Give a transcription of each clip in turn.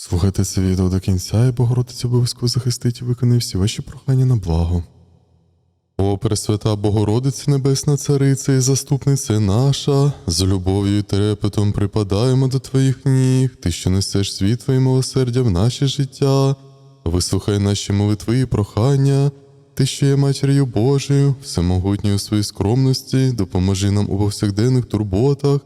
Слухайте це відео до кінця, і Богородиця обов'язково захистить і виконає всі ваші прохання на благо. О, Пресвята Богородице Небесна Цариця і заступниця наша, з любов'ю і трепетом припадаємо до Твоїх ніг, Ти, що несеш світло і милосердя в наше життя, вислухай наші молитви і прохання, Ти, що є матір'ю Божою, всемогутньою у своїй скромності, допоможи нам у повсякденних турботах,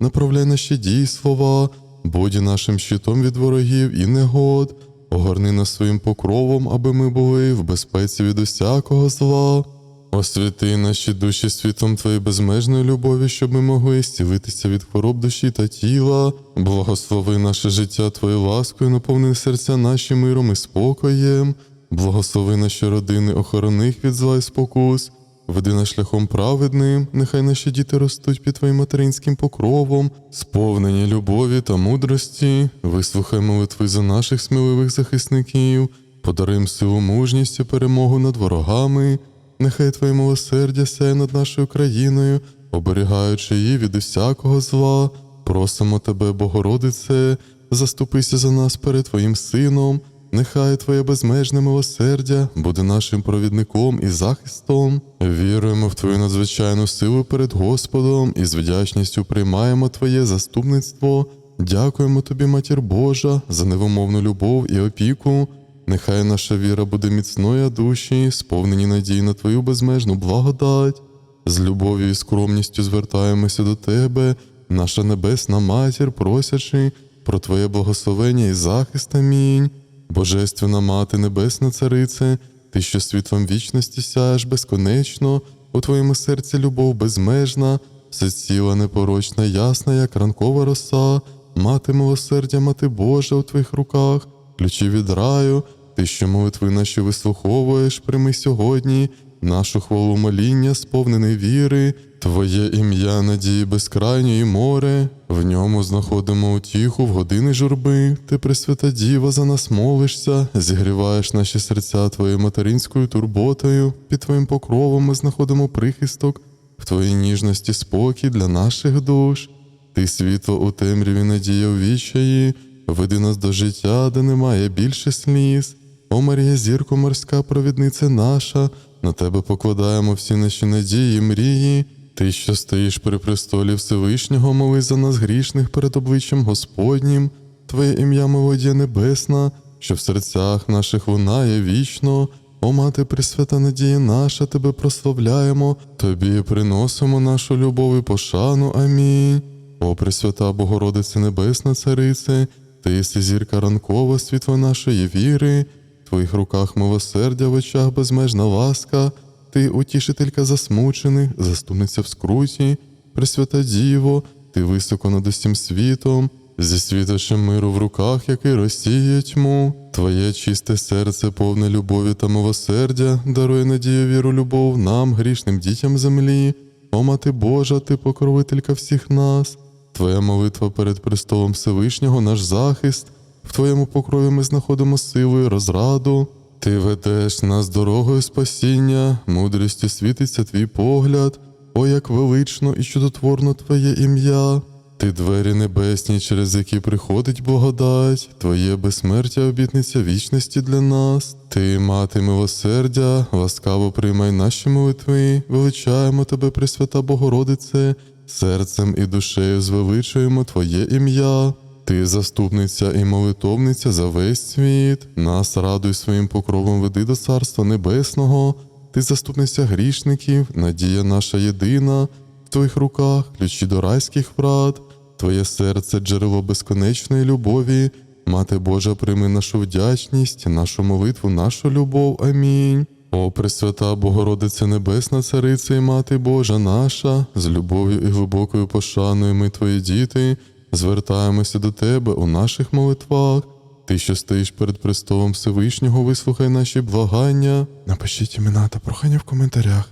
направляй наші дії, слова, будь нашим щитом від ворогів і негод, огорни нас своїм покровом, аби ми були в безпеці від усякого зла. Освяти наші душі світлом Твоєї безмежної любові, щоб ми могли зцілитися від хвороб душі та тіла. Благослови наше життя Твоєю ласкою, наповни серця наші миром і спокоєм. Благослови наші родини, охорони їх від зла і спокус. Веди нас шляхом праведним, нехай наші діти ростуть під Твоїм материнським покровом, сповнені любові та мудрості. Вислухай молитви за наших сміливих захисників, подари їм силу мужність і перемогу над ворогами. Нехай Твоє милосердя сяє над нашою країною, оберігаючи її від усякого зла. Просимо Тебе, Богородице, заступися за нас перед Твоїм Сином. Нехай Твоє безмежне милосердя буде нашим провідником і захистом. Віруємо в Твою надзвичайну силу перед Господом і з вдячністю приймаємо Твоє заступництво. Дякуємо Тобі, Матір Божа, за невимовну любов і опіку. Нехай наша віра буде міцною, душі, сповнені надії на Твою безмежну благодать. З любов'ю і скромністю звертаємося до Тебе, наша небесна матір, просячи про Твоє благословення і захист. Амінь. Божественна Мати, Небесна Царице, Ти, що світлом вічності сяєш безконечно, у Твоєму серці любов безмежна, всеціла непорочна, ясна, як ранкова роса, мати милосердя, мати Божа у Твоїх руках, ключі від раю, Ти, що молитви наші вислуховуєш, прими сьогодні нашу хвалу моління, сповнений віри, Твоє ім'я надії безкрайньої море, в ньому знаходимо утіху в години журби. Ти, Пресвята Діва, за нас молишся, зігріваєш наші серця Твоєю материнською турботою, під Твоїм покровом ми знаходимо прихисток, в Твоїй ніжності спокій для наших душ. Ти світло у темряві надія у вічаї, веди нас до життя, де немає більше сліз. О Марія, зірко морська провідниця наша, на тебе покладаємо всі наші надії, мрії. Ти, що стоїш при престолі Всевишнього, моли за нас грішних перед обличчям Господнім, Твоє ім'я мелодія небесна, що в серцях наших лунає вічно. О мати Пресвята надія наша, тебе прославляємо, тобі приносимо нашу любов і пошану. Амінь. О Пресвята Богородице Небесна Царице, ти зірка ранкова, світло нашої віри, твоїх руках милосердя в очах безмежна ласка, ти утішителька засмучених, заступниця в скруті, Пресвята Діво, ти високо над усім світом, зі світочем миру в руках, який розсіє тьму. Твоє чисте серце, повне любові та милосердя, дарує надію, віру, любов нам, грішним дітям землі. О, мати Божа, ти покровителька всіх нас. Твоя молитва перед престолом Всевишнього, наш захист. В Твоєму покрові ми знаходимо силу і розраду. Ти ведеш нас дорогою спасіння, мудрістю світиться твій погляд. О, як велично і чудотворно Твоє ім'я. Ти двері небесні, через які приходить благодать, Твоє безсмертя обітниця вічності для нас. Ти, мати милосердя, ласкаво приймай наші молитви, величаємо Тебе, Пресвята Богородице, серцем і душею звеличуємо Твоє ім'я. Ти заступниця і молитовниця за весь світ, нас радуй своїм покровом веди до Царства Небесного, ти заступниця грішників, надія наша єдина, в твоїх руках ключі до райських врат, Твоє серце джерело безконечної любові, Мати Божа, прийми нашу вдячність, нашу молитву, нашу любов. Амінь. О, Пресвята Богородиця Небесна Цариця і Мати Божа наша, з любов'ю і глибокою пошаною ми, твої діти, звертаємося до Тебе у наших молитвах. Ти, що стоїш перед престолом Всевишнього, вислухай наші благання. Напишіть імена та прохання в коментарях.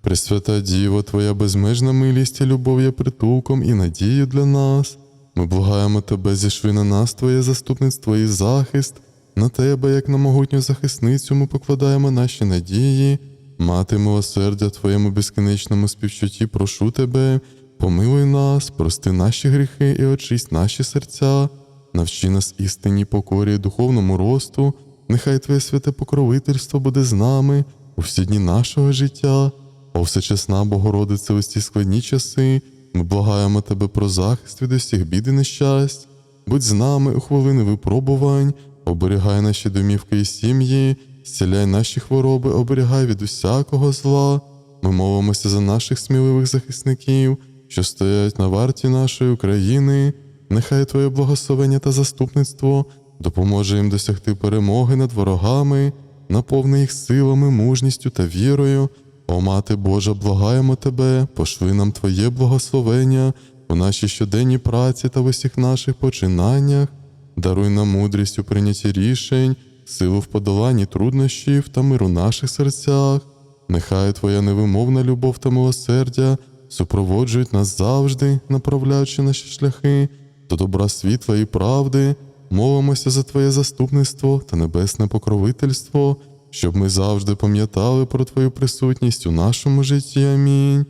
Пресвята Діво, Твоя безмежна милість і любов є притулком і надією для нас. Ми благаємо Тебе, зішви на нас Твоє заступництво і захист. На Тебе, як на могутню захисницю, ми покладаємо наші надії. Мати милосердя Твоєму безкінечному співчутті, прошу Тебе, помилуй нас, прости наші гріхи і очисть наші серця. навчи нас істинній покорі духовному росту. Нехай Твоє святе покровительство буде з нами у всі дні нашого життя. О всечесна Богородице, у ці складні часи, ми благаємо Тебе про захист від усіх бід і нещасть. Будь з нами у хвилини випробувань, оберігай наші домівки і сім'ї, зціляй наші хвороби, оберігай від усякого зла. Ми молимося за наших сміливих захисників, що стоять на варті нашої України. Нехай Твоє благословення та заступництво допоможе їм досягти перемоги над ворогами, наповни їх силами, мужністю та вірою. О, Мати Божа, благаємо Тебе, пошли нам Твоє благословення у нашій щоденній праці та в усіх наших починаннях. Даруй нам мудрість у прийнятті рішень, силу в подоланні труднощів та миру наших серцях. Нехай Твоя невимовна любов та милосердя супроводжують нас завжди, направляючи наші шляхи до добра світла і правди. Молимося за Твоє заступництво та небесне покровительство, щоб ми завжди пам'ятали про Твою присутність у нашому житті. Амінь.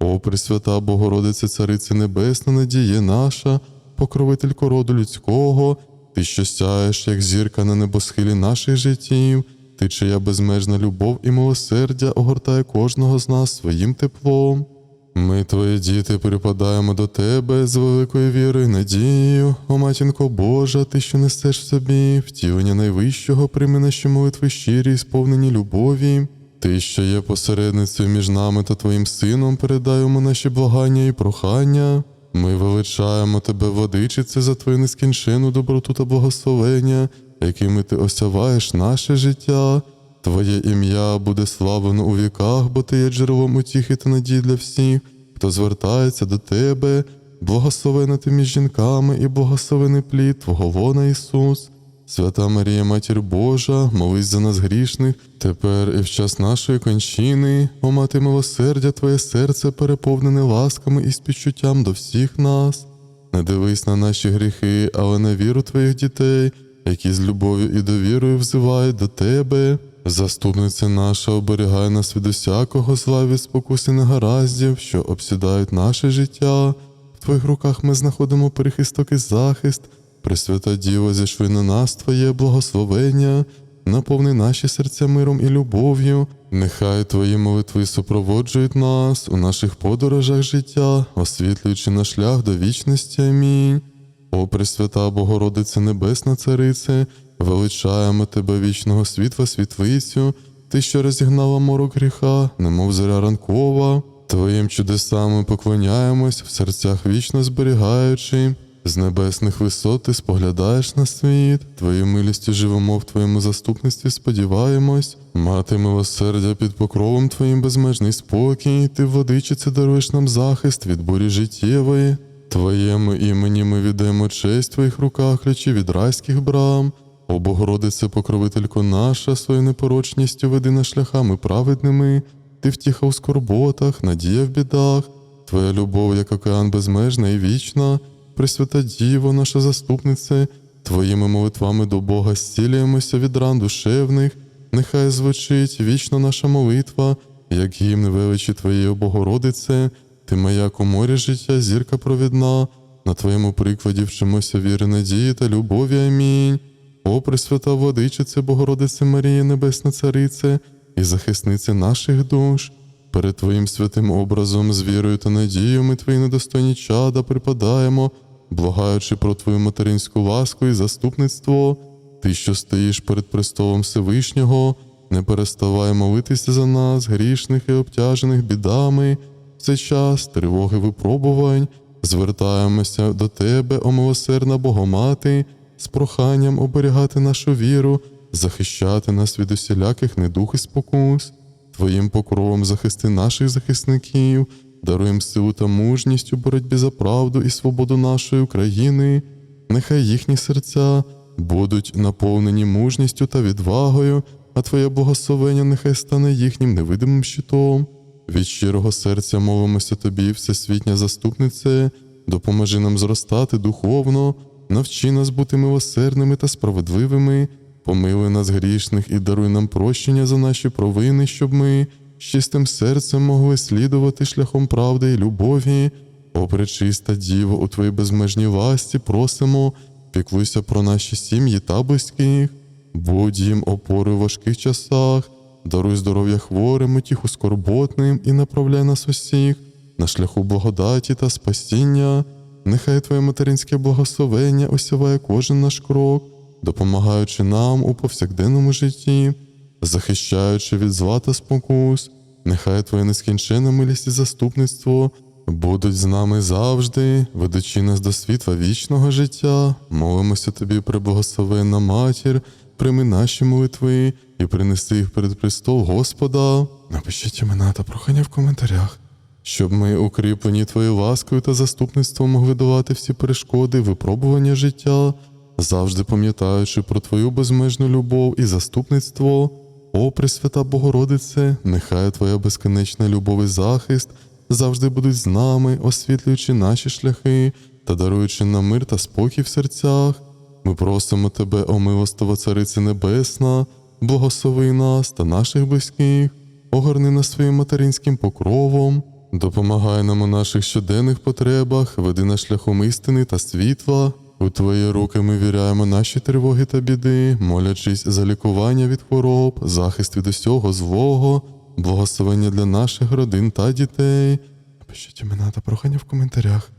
О, Пресвята Богородице, Царице Небесна, надія наша, покровителько роду людського, ти що сяєш, як зірка на небосхилі наших життів, ти, чия безмежна любов і милосердя огортає кожного з нас своїм теплом. Ми, твої діти, припадаємо до тебе з великою вірою і надією, о матінко Божа, ти, що несеш в собі, втілення найвищого, прийми наші молитви щирі, і сповнені любові. Ти, що є посередницею між нами та твоїм сином, передаємо наші благання і прохання. Ми величаємо тебе, владичице, за твою нескінчену доброту та благословення, якими ти осяваєш наше життя. Твоє ім'я буде славлено у віках, бо ти є джерелом утіхи та надії для всіх, хто звертається до тебе, благословена ти між жінками і благословений плід Твого лона Ісус. Свята Марія, Матір Божа, молись за нас грішних, тепер і в час нашої кончини, о мати милосердя, Твоє серце переповнене ласками і співчуттям до всіх нас. Не дивись на наші гріхи, але на віру Твоїх дітей, які з любов'ю і довірою взивають до Тебе. Заступниця наша оберігай нас від усякого зла від спокус і негараздів, що обсідають наше життя. В Твоїх руках ми знаходимо прихисток і захист. Пресвята Діво, зійшли на нас Твоє благословення, наповни наші серця миром і любов'ю. Нехай Твої молитви супроводжують нас у наших подорожах життя, освітлюючи наш шлях до вічності. Амінь. О, Пресвята Богородице Небесна Царице, величаємо Тебе вічного світла світлицю, Ти, що розігнала морок гріха, немов зоря ранкова, Твоїм чудесам ми поклоняємось, в серцях вічно зберігаючи. З небесних висот ти споглядаєш на світ, Твоєю милістю живемо в Твоєму заступництві, сподіваємось, мати милосердя під покровом Твоїм безмежний спокій, Ти, владичице, даруєш нам захист від бурі життєвої. Твоєму імені ми віддаємо честь в Твоїх руках, ключі від райських брам. О Богородице, покровителько наша, своєю непорочністю веди нас шляхами праведними, ти втіха у скорботах, надія в бідах, Твоя любов, як океан безмежна і вічна, Пресвята Діво, наша заступнице, Твоїми молитвами до Бога зцілюємося від ран душевних, нехай звучить вічно наша молитва, як гімн величі Твоєї Богородице, Ти моя коморі життя, зірка провідна, на Твоєму прикладі вчимося віри, надії та любові. Амінь. О, Пресвята Владичице, Богородице Марія, Небесна Царице і захиснице наших душ. Перед Твоїм святим образом, з вірою та надією ми Твої недостойні чада припадаємо, благаючи про Твою материнську ласку і заступництво. Ти, що стоїш перед престолом Всевишнього, не переставай молитися за нас, грішних і обтяжених бідами. В цей час тривоги випробувань, звертаємося до Тебе, о милосердна Богомати, з проханням оберігати нашу віру, захищати нас від усіляких недух і спокус. Твоїм покровом захисти наших захисників, даруєм силу та мужність у боротьбі за правду і свободу нашої України. Нехай їхні серця будуть наповнені мужністю та відвагою, а Твоє благословення нехай стане їхнім невидимим щитом. Від щирого серця молимося Тобі, всесвітня заступнице, допоможи нам зростати духовно, навчи нас бути милосердними та справедливими. Помилуй нас грішних і даруй нам прощення за наші провини, щоб ми з чистим серцем могли слідувати шляхом правди і любові. О, пречиста Діво, у Твоїй безмежній ласті просимо, піклуйся про наші сім'ї та близьких, будь їм опорою в важких часах, даруй здоров'я хворим, утіху скорботним і направляй нас усіх на шляху благодаті та спасіння. Нехай Твоє материнське благословення осяває кожен наш крок, допомагаючи нам у повсякденному житті, захищаючи від зла та спокус. Нехай Твоя нескінченна милість і заступництво будуть з нами завжди, ведучи нас до світла вічного життя. Молимося Тобі, преблагословенна матір, прийми наші молитви і принеси їх перед престол Господа. Напишіть імена та прохання в коментарях. Щоб ми, укріплені Твоєю ласкою та заступництвом, могли долати всі перешкоди, випробування життя, завжди пам'ятаючи про Твою безмежну любов і заступництво. О, Пресвята Богородице, нехай Твоя безконечна любов і захист завжди будуть з нами, освітлюючи наші шляхи та даруючи нам мир та спокій в серцях. Ми просимо Тебе, о милостива Царице Небесна, благослови нас та наших близьких, огорни нас своїм материнським покровом, допомагай нам у наших щоденних потребах, веди на шляхом істини та світла. У Твої руки ми віряємо наші тривоги та біди, молячись за лікування від хвороб, захист від усього злого, благословення для наших родин та дітей. Пишіть імена та прохання в коментарях.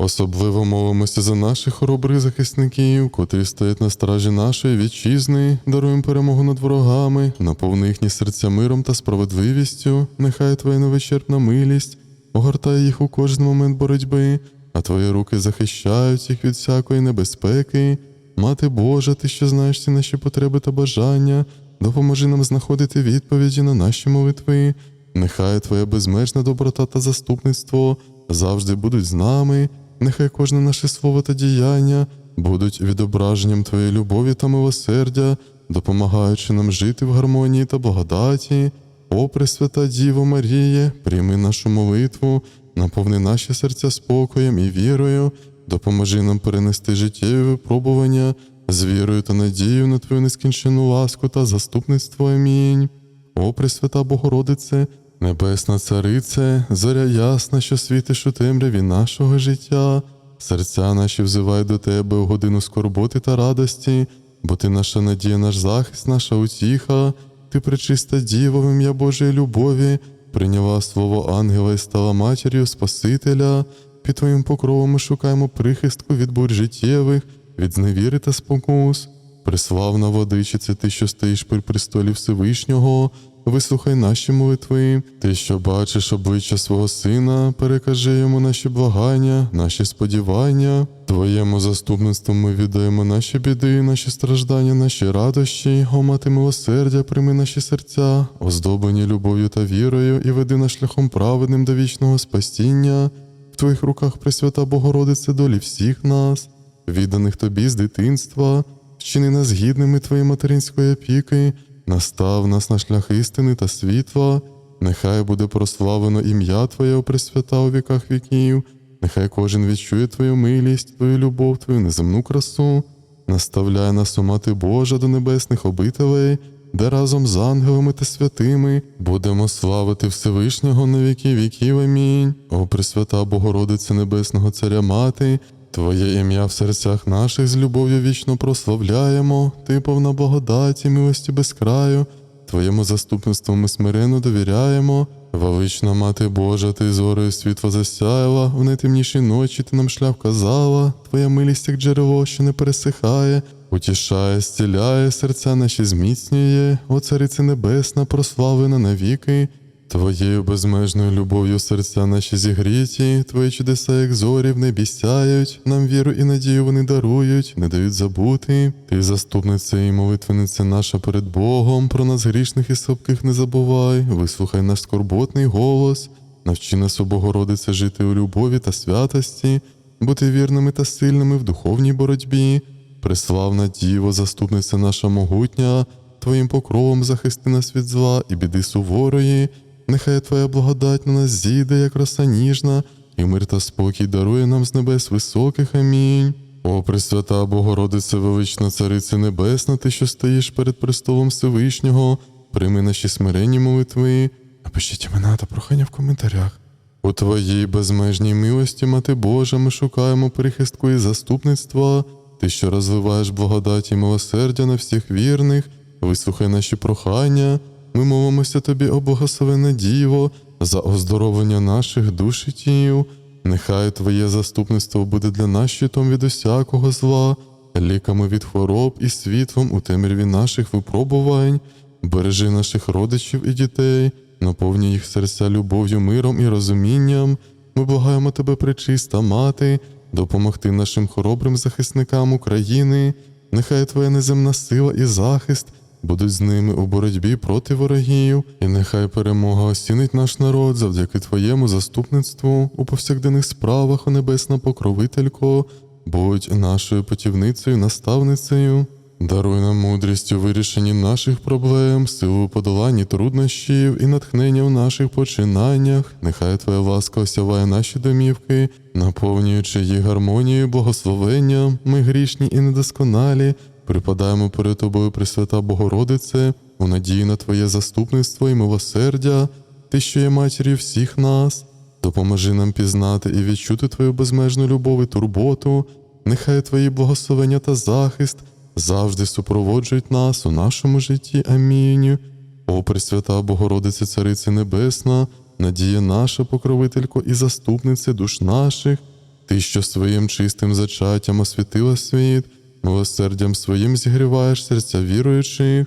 Особливо молимося за наших хоробрих захисників, котрі стоять на стражі нашої вітчизни, даруємо перемогу над ворогами, наповни їхні серця миром та справедливістю. Нехай Твоя невичерпна милість огортає їх у кожен момент боротьби, а Твої руки захищають їх від всякої небезпеки. Мати Божа, ти що знаєш всі наші потреби та бажання, допоможи нам знаходити відповіді на наші молитви. Нехай Твоя безмежна доброта та заступництво завжди будуть з нами, нехай кожне наше слово та діяння будуть відображенням Твоєї любові та милосердя, допомагаючи нам жити в гармонії та благодаті. О, Пресвята Діво Маріє, прийми нашу молитву, наповни наші серця спокоєм і вірою, допоможи нам перенести життєві випробування з вірою та надією на Твою нескінчену ласку та заступництво. Амінь. О, Пресвята Богородице, Небесна Царице, зоря ясна, що світиш у темряві нашого життя, серця наші взивають до Тебе у годину скорботи та радості, бо Ти наша надія, наш захист, наша утіха, Ти пречиста Діва, в ім'я Божої любові, прийняла слово ангела і стала матір'ю Спасителя. Під Твоїм покровом ми шукаємо прихистку від бурь життєвих, від зневіри та спокус. Приславна владичице, ти, що стоїш при престолі Всевишнього, вислухай наші молитви, ти, що бачиш обличчя свого сина, перекажи йому наші благання, наші сподівання. Твоєму заступництву ми віддаємо наші біди, наші страждання, наші радощі, о мати милосердя, прийми наші серця, оздоблені любов'ю та вірою, і веди нас шляхом праведним до вічного спасіння. В твоїх руках Пресвята Богородице долі всіх нас, відданих тобі з дитинства, вчини нас гідними твоєї материнської опіки, настав нас на шлях істини та світла, нехай буде прославлено ім'я Твоє, о Пресвята у віках віків, нехай кожен відчує Твою милість, Твою любов, Твою неземну красу, наставляй нас, о Мати Божа, до небесних обителей, де разом з ангелами та святими будемо славити Всевишнього на віки віків. Амінь. О Пресвята Богородице Небесного Царя Мати, Твоє ім'я в серцях наших з любов'ю вічно прославляємо, Ти повна благодаті, милості без краю, Твоєму заступництву ми смиренно довіряємо. Велична Мати Божа, ти зорою світло засяяла, в найтемнішій ночі ти нам шлях вказала, Твоя милість, як джерело, що не пересихає, утішає, зціляє, серця наші зміцнює, о Царице Небесна, прославлена навіки. Твоєю безмежною любов'ю серця наші зігріті, Твої чудеса, як зорі в небі сяють, нам віру і надію вони дарують, не дають забути. Ти заступниця і молитвениця наша перед Богом, про нас грішних і слабких не забувай, вислухай наш скорботний голос, навчи нас, о Богородице, жити у любові та святості, бути вірними та сильними в духовній боротьбі. Преславна Діво, заступниця наша могутня, Твоїм покровом захисти нас від зла і біди суворої. Нехай Твоя благодать на нас зійде, як роса ніжна, і мир та спокій дарує нам з небес високих. Амінь. О, Пресвята Богородице, велична Цариця Небесна, ти, що стоїш перед престолом Всевишнього, прийми наші смиренні молитви. Напишіть імена та прохання в коментарях. У Твоїй безмежній милості, Мати Божа, ми шукаємо прихистку і заступництва. ти, що розвиваєш благодать і милосердя на всіх вірних, вислухай наші прохання. Ми молимося тобі, о благословенне Діво, за оздоровлення наших душ і тіл. Нехай Твоє заступництво буде для нас щитом від усякого зла, ліками від хвороб і світлом у темряві наших випробувань. Бережи наших родичів і дітей, наповнюй їх серця любов'ю, миром і розумінням. Ми благаємо тебе, пречиста мати, допомогти нашим хоробрим захисникам України. Нехай Твоя неземна сила і захист будуть з ними у боротьбі проти ворогів, і нехай перемога осінить наш народ завдяки Твоєму заступництву у повсякденних справах, о небесна покровителько, будь нашою путівницею, наставницею. Даруй нам мудрість у вирішенні наших проблем, силу подоланні труднощів і натхнення в наших починаннях. Нехай Твоя ласка осяває наші домівки, наповнюючи їх гармонією, благословенням. Ми грішні і недосконалі. Припадаємо перед Тобою, Пресвята Богородице, у надії на Твоє заступництво і милосердя, Ти, що є матір'ю всіх нас. Допоможи нам пізнати і відчути Твою безмежну любов і турботу. Нехай Твої благословення та захист завжди супроводжують нас у нашому житті. Амінь. О, Пресвята Богородице, Царице Небесна, надія наша, покровителько і заступниця душ наших, Ти, що своїм чистим зачаттям освітила світ, милосердям своїм зігріваєш серця віруючих.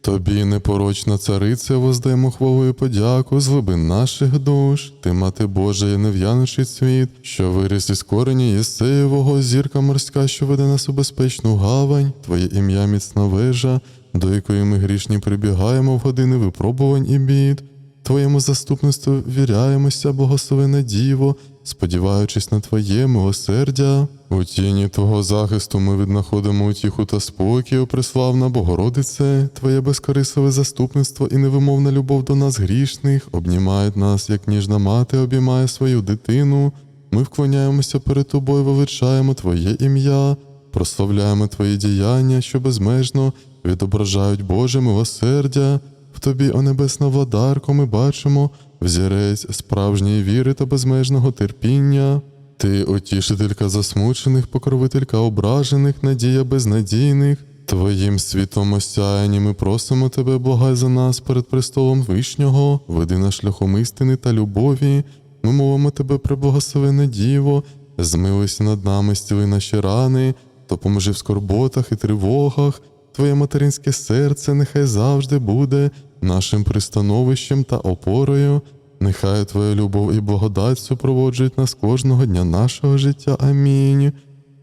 Тобі, непорочна цариця, воздаємо хвалу і подяку з глибин наших душ. Ти, мати Божа, і нев'яночий світ, що виріс із корені Єсеєвого, зірка морська, що веде нас у безпечну гавань, Твоє ім'я міцна вежа, до якої ми грішні прибігаємо в години випробувань і бід. Твоєму заступництву віряємося, благословене Діво, сподіваючись на Твоє милосердя. У тіні Твого захисту ми віднаходимо утіху та спокій, преславна Богородице, Твоє безкорисове заступництво і невимовна любов до нас грішних обнімають нас, як ніжна мати обіймає свою дитину. Ми вклоняємося перед Тобою, величаємо Твоє ім'я, прославляємо Твої діяння, що безмежно відображають Боже милосердя. В тобі, о небесна владарко, ми бачимо взірець справжньої віри та безмежного терпіння. Ти утішителька засмучених, покровителька ображених, надія безнадійних. Твоїм світлом осяяні ми просимо тебе, благай за нас перед престолом Вишнього, веди на шляхом істини та любові. Ми мовимо тебе, преблагословене Діво, змилуйся над нами, стіли наші рани, допоможи в скорботах і тривогах. Твоє материнське серце нехай завжди буде нашим пристановищем та опорою. Нехай Твоя любов і благодать супроводжують нас кожного дня нашого життя. Амінь.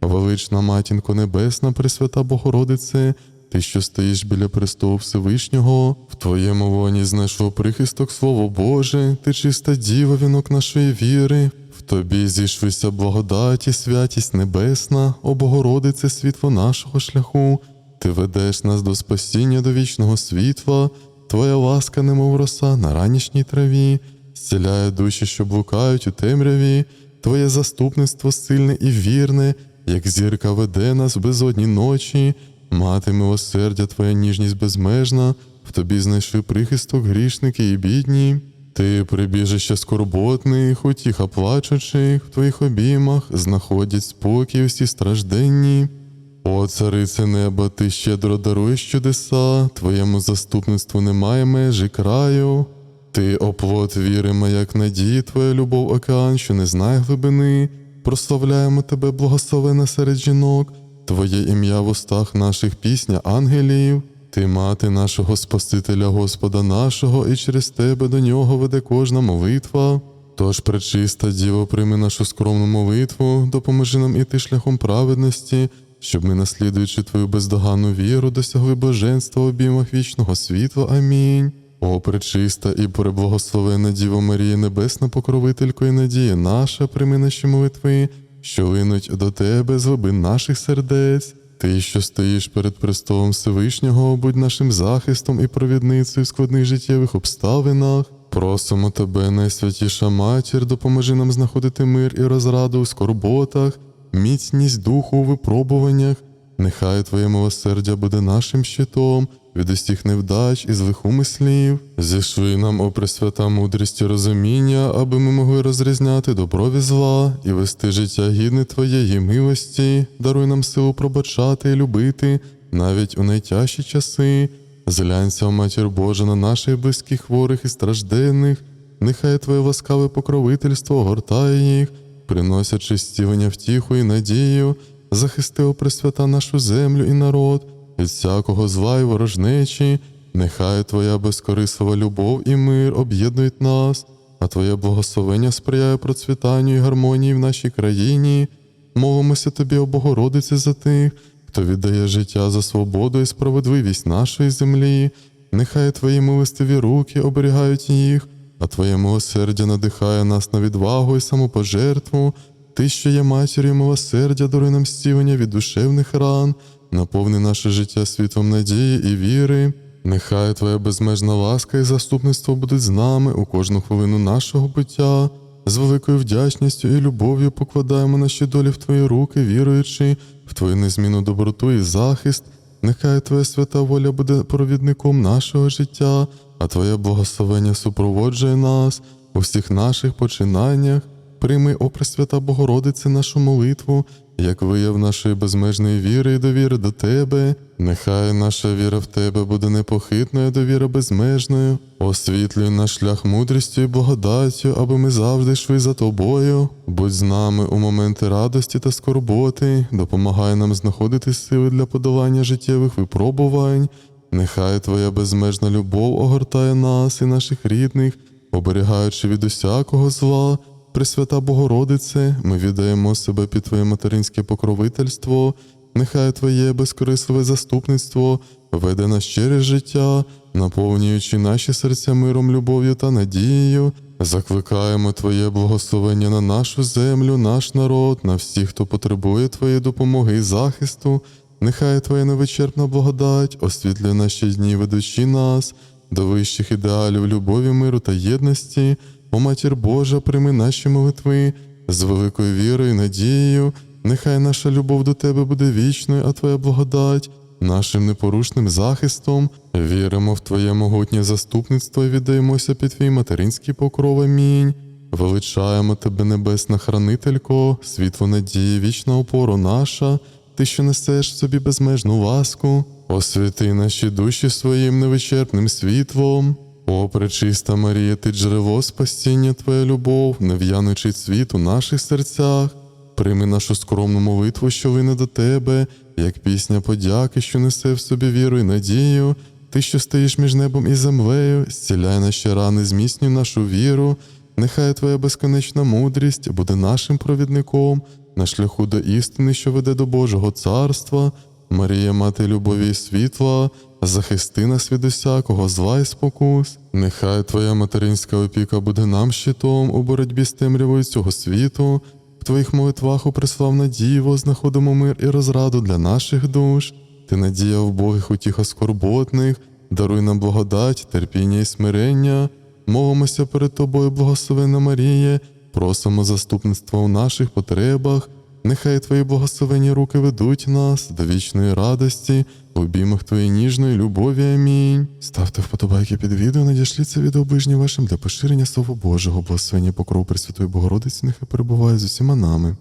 Велична матінко Небесна, Пресвята Богородице, Ти, що стоїш біля престолу Всевишнього, в Твоєму лоні знайшов прихисток Слово Боже, Ти чиста діва, вінок нашої віри. В Тобі зійшлися благодаті, святість небесна, о Богородице, світло нашого шляху. Ти ведеш нас до спасіння до вічного світла, Твоя ласка, немов роса на ранішній траві, зціляє душі, що блукають у темряві, Твоє заступництво сильне і вірне, як зірка веде нас в безодні ночі, мати милосердя, Твоя ніжність безмежна, в тобі знайшли прихисток грішники і бідні. Ти прибіжище скорботних, утіха плачучих, в твоїх обіймах знаходять спокій усі стражденні. О, царице неба, ти щедро даруєш чудеса, твоєму заступництву немає межі краю. Ти оплот віри, маяк надії, твоя любов океан, що не знає глибини. Прославляємо тебе, благословена серед жінок, Твоє ім'я в устах наших пісня ангелів. Ти мати нашого Спасителя Господа нашого, і через тебе до нього веде кожна молитва. Тож, пречиста Діво, прийми нашу скромну молитву, допоможи нам іти шляхом праведності, щоб ми, наслідуючи Твою бездоганну віру, досягли блаженства в обіймах вічного світла. Амінь. О, пречиста і преблагословена Діво Марія, небесна покровителько і надія наша, прийми наші молитви, що линуть до Тебе з глибин наших сердець. Ти, що стоїш перед престолом Всевишнього, будь нашим захистом і провідницею в складних життєвих обставинах. Просимо тебе, найсвятіша матір, допоможи нам знаходити мир і розраду у скорботах, міцність духу у випробуваннях, Нехай Твоє милосердя буде нашим щитом від усіх невдач і злих умислів. Зішви нам, о Пресвята мудрість і розуміння, аби ми могли розрізняти добро від зла і вести життя гідне Твоєї милості. Даруй нам силу пробачати і любити навіть у найтяжчі часи. Зглянься, Матір Божа, на наших близьких хворих і стражденних. Нехай Твоє ласкаве покровительство огортає їх, приносячи стілення втіху і надію, захисти, о Пресвята, нашу землю і народ від всякого зла і ворожнечі, нехай Твоя безкорислива любов і мир об'єднують нас, а Твоє благословення сприяє процвітанню і гармонії в нашій країні. Молимося Тобі, о Богородиці, за тих, хто віддає життя за свободу і справедливість нашої землі. Нехай Твої милостиві руки оберігають їх, а Твоє милосердя надихає нас на відвагу і самопожертву. Ти, що є матір'ю милосердя, даруй нам стілення від душевних ран, наповни наше життя світлом надії і віри. Нехай Твоя безмежна ласка і заступництво будуть з нами у кожну хвилину нашого буття. З великою вдячністю і любов'ю покладаємо наші долі в Твої руки, віруючи в Твою незмінну доброту і захист. Нехай Твоя свята воля буде провідником нашого життя, а Твоє благословення супроводжує нас у всіх наших починаннях. Прийми, о Пресвята Богородице, нашу молитву, як вияв нашої безмежної віри і довіри до Тебе. Нехай наша віра в Тебе буде непохитною, довіра безмежною. Освітлюй наш шлях мудрістю і благодаттю, аби ми завжди йшли за Тобою. Будь з нами у моменти радості та скорботи, допомагай нам знаходити сили для подолання життєвих випробувань. Нехай Твоя безмежна любов огортає нас і наших рідних, оберігаючи від усякого зла. Пресвята Богородице, ми віддаємо себе під Твоє материнське покровительство, нехай Твоє безкорисливе заступництво веде нас через життя, наповнюючи наші серця миром, любов'ю та надією. Закликаємо Твоє благословення на нашу землю, наш народ, на всіх, хто потребує Твоєї допомоги і захисту. Нехай Твоя невичерпна благодать освітлює наші дні, ведучи нас до вищих ідеалів любові, миру та єдності. О Матір Божа, прийми наші молитви з великою вірою і надією. Нехай наша любов до Тебе буде вічною, а Твоя благодать нашим непорушним захистом. Віримо в Твоє могутнє заступництво і віддаємося під Твій материнський покров. Амінь. Величаємо Тебе, Небесна Хранителько, світло надії, вічна опора наша, Ти, що несеш в собі безмежну ласку, освяти наші душі своїм невичерпним світлом. О, пречиста Марія, ти джерело спасіння, Твоя любов, нев'янучий світ у наших серцях. Прийми нашу скромну молитву, що вине до Тебе, як пісня подяки, що несе в собі віру і надію. Ти, що стоїш між небом і землею, зціляй наші рани, зміцнюй нашу віру. Нехай Твоя безконечна мудрість буде нашим провідником на шляху до істини, що веде до Божого царства. Марія, мати любові і світла, захисти нас від усякого зла і спокус. Нехай Твоя материнська опіка буде нам щитом у боротьбі з темрявою цього світу. В Твоїх молитвах, о преславна Діво, знаходимо мир і розраду для наших душ. Ти надія в Богих утіха скорботних, даруй нам благодать, терпіння і смирення. Молимося перед Тобою, благословенна Марія, просимо заступництва у наших потребах. Нехай Твої благословені руки ведуть нас до вічної радості, в обіймах Твоєї ніжної любові. Амінь. Ставте вподобайки під відео, надішліть це відео ближнім вашим для поширення Слова Божого, благословення покров Пресвятої Богородиці, нехай перебуває з усіма нами.